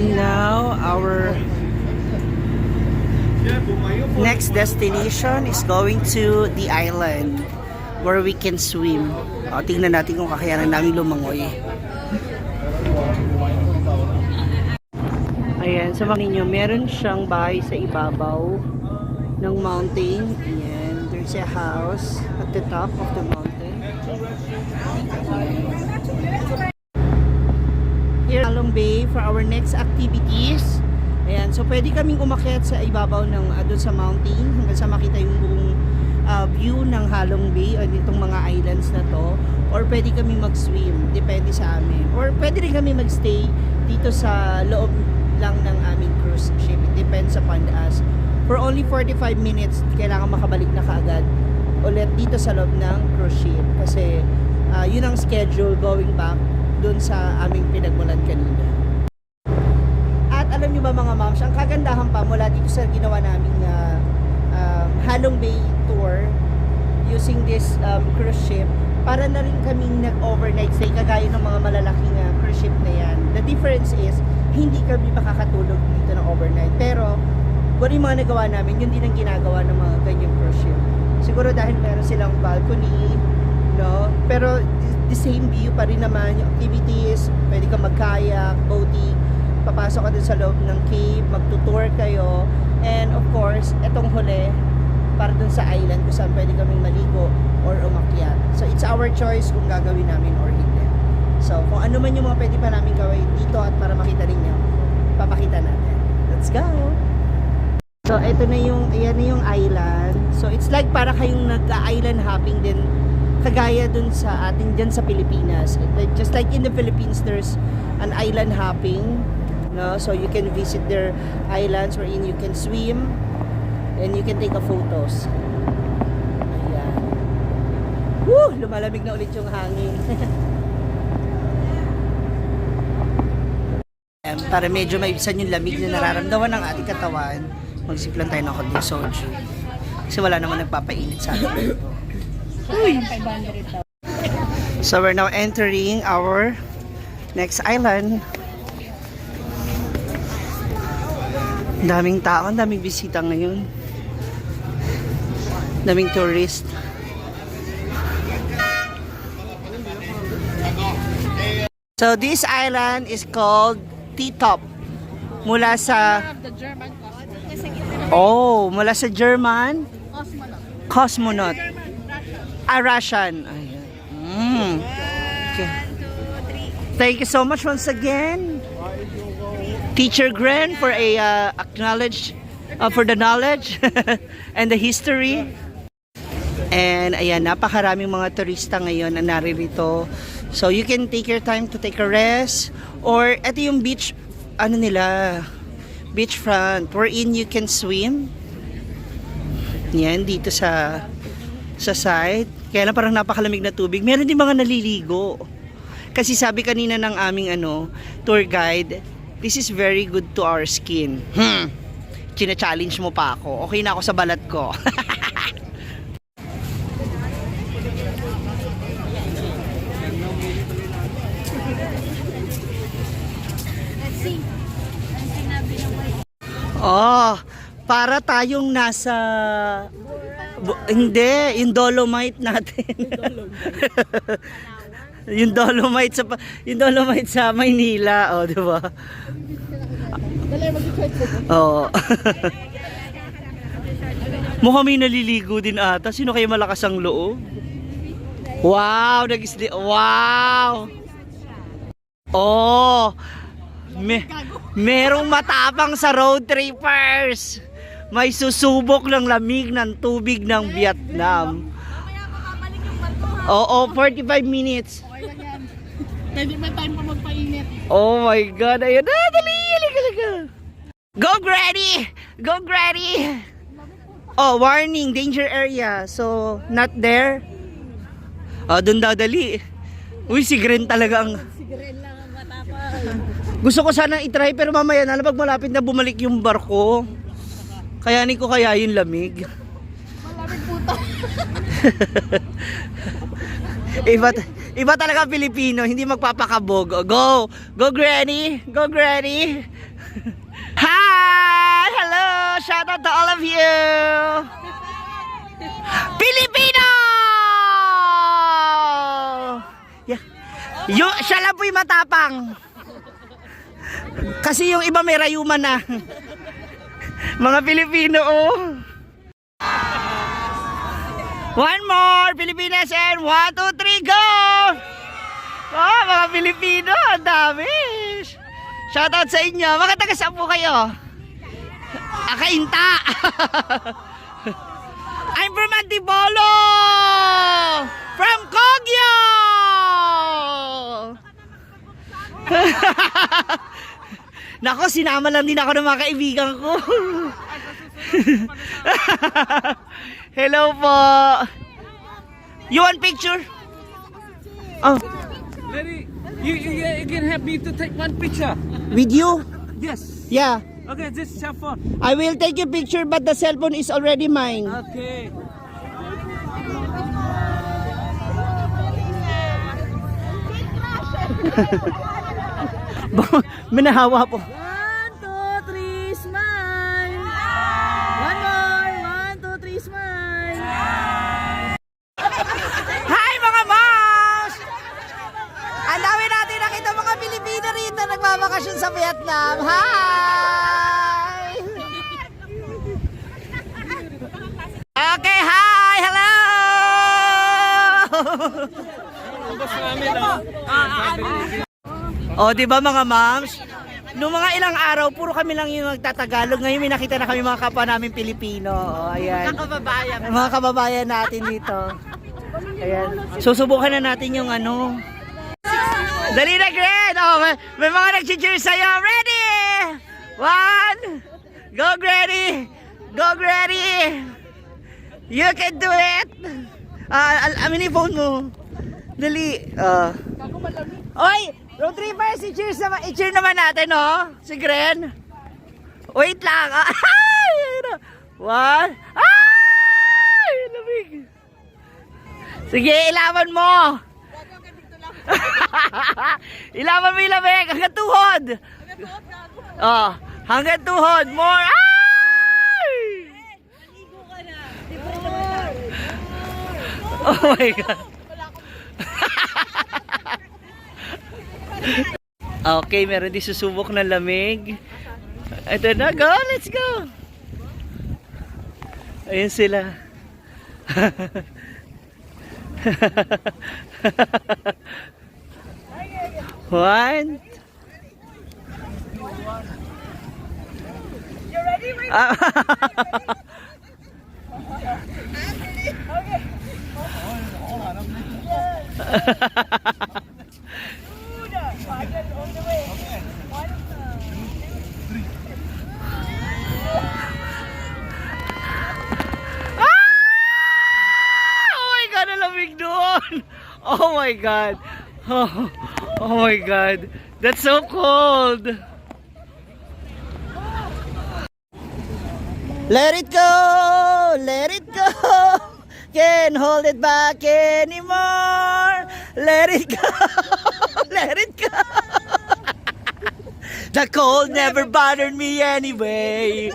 And now, our next destination is going to the island where we can swim. O, tingnan natin kung kakayanan namin lumangoy. Ayan, sa mga ninyo, meron siyang bahay sa ibabaw ng mountain. Ayan, there's a house at the top of the mountain. For our next activities. Ayan, so pwede kaming umakyat sa ibabaw ng uh, doon sa mountain hanggang sa makita yung buong uh, view ng Halong Bay o ditong mga islands na to. Or pwede kami mag-swim, depende sa amin. Or pwede rin kami magstay dito sa loob lang ng aming cruise ship. It depends upon us. For only 45 minutes, kailangan makabalik na kaagad ulit dito sa loob ng cruise ship. Kasi uh, yun ang schedule going back dun sa aming pinagmulan kanina. Alam niyo ba mga moms, ang kagandahan pa mula dito sa ginawa naming uh, um, Halong Bay tour using this um, cruise ship, para na rin kaming nag-overnight stay kagaya ng mga malalaking uh, cruise ship na yan. The difference is, hindi kami makakatulog dito ng overnight. Pero, kung ano yung mga nagawa namin, yun din ang ginagawa ng mga ganyang cruise ship. Siguro dahil meron silang balcony, no? Pero the same view pa rin naman yung activities, pwede ka mag-kayak, boating, papasok ka dun sa loob ng cave, magtutour kayo, and of course, etong huli, para dun sa island kung saan pwede kaming maligo or umakyat. So it's our choice kung gagawin namin or hindi. So kung ano man yung mga pwede pa namin gawin dito at para makita ninyo, papakita natin. Let's go! So ito na yung, ayan na yung island. So it's like para kayong nag-island hopping din kagaya dun sa atin dyan sa Pilipinas. Just like in the Philippines, there's an island hopping. No? So you can visit their islands wherein you can swim and you can take a photos. Ayan. Woo! Lumalamig na ulit yung hangin. Para medyo maibisan yung lamig na nararamdaman ng ating katawan, magsiplan tayo ng konting soju. Kasi wala naman nagpapainit sa atin. So we're now entering our next island. Daming tao, daming bisita ngayon. Daming tourist. So this island is called T-Top. Mula sa Oh, mula sa German cosmonaut. Ah, Russian. Ayan. Mm. Okay. Thank you so much once again, Teacher Gren, for a uh, acknowledge uh, for the knowledge and the history. And ayan, napakaraming mga turista ngayon na naririto. So you can take your time to take a rest or ito yung beach ano nila beachfront wherein you can swim. Yan dito sa sa side. Kaya lang parang napakalamig na tubig. Meron din mga naliligo. Kasi sabi kanina ng aming ano, tour guide, this is very good to our skin. Hmm. China-challenge mo pa ako. Okay na ako sa balat ko. Oh, para tayong nasa Bu- hindi, yung dolomite natin. yung dolomite sa yung dolomite sa Maynila, oh, 'di ba? Oo. Mukhang may naliligo din ata. Sino kayo malakas ang loob? Wow, nagisli. Wow. Oh. Me merong matapang sa road trippers. May susubok ng lamig ng tubig ng Vietnam. Mamaya makabalik yung bato ha. Oo, 45 minutes. Okay lang yan. Pwede may time pa magpainit. Oh my God, ayun na, dali, halika, halika. Go Grady! Go Grady! Oh, warning, danger area. So, not there. Oh, dun daw dali. Uy, si Gren talaga ang... Sigarin lang ang matapang. Gusto ko sana itry pero mamaya na pag malapit na bumalik yung barko. Kayanin ko kaya yung lamig. Malamig puta. Iba, iba talaga Pilipino, hindi magpapakabog. Go! Go Granny! Go Granny! Hi! Hello! Shout out to all of you! Pilipino! Yeah. Yung, siya lang po matapang. Kasi yung iba may rayuman na. Mga Pilipino, oh. One more, Pilipinas, and one, two, three, go! Oh, mga Pilipino, ang dami. Shoutout sa inyo. Mga taga saan po kayo? Akainta. I'm from Antipolo. From Kogyo. Nako, sinama lang din ako ng mga kaibigan ko. Hello po. You want picture? Oh, Larry, you, you, you can help me to take one picture. with you? Yes. Yeah. Okay, this is your phone. I will take a picture but the cell phone is already mine. Okay. Minahawa po. Sa Vietnam. Hi! Okay, hi! Hello! O, di ba mga moms? Noong mga ilang araw, puro kami lang yung nagtatagalog. Ngayon may nakita na kami mga kapwa namin Pilipino. O, ayan. Mga kababayan. Mga kababayan natin dito. Ayan. Susubukan na natin yung ano. Dali na, Gren! Oh, may, may mga nag-cheer sa'yo. Ready! One! Go, Granny! Go, Granny! You can do it! Ah, al amin phone mo. Dali. Ah. Oy! Road trippers, i-cheers naman, i-cheer naman natin, no? Si Gren. Wait lang. Ah? One. Ay! Lamig. Sige, ilaban mo. Ilaban mo yung lamig. Hanggang tuhod. Oh, hanggang tuhod. More. Ay! Oh my God. okay, meron din susubok ng lamig. Ito na, go, let's go. Ayun sila. One. You ready? Oh my God, ang lamig doon. Oh my God. Oh, oh my God. That's so cold. Let it go, let it go. Can't hold it back anymore. Let it go, let it go. The cold never bothered me anyway.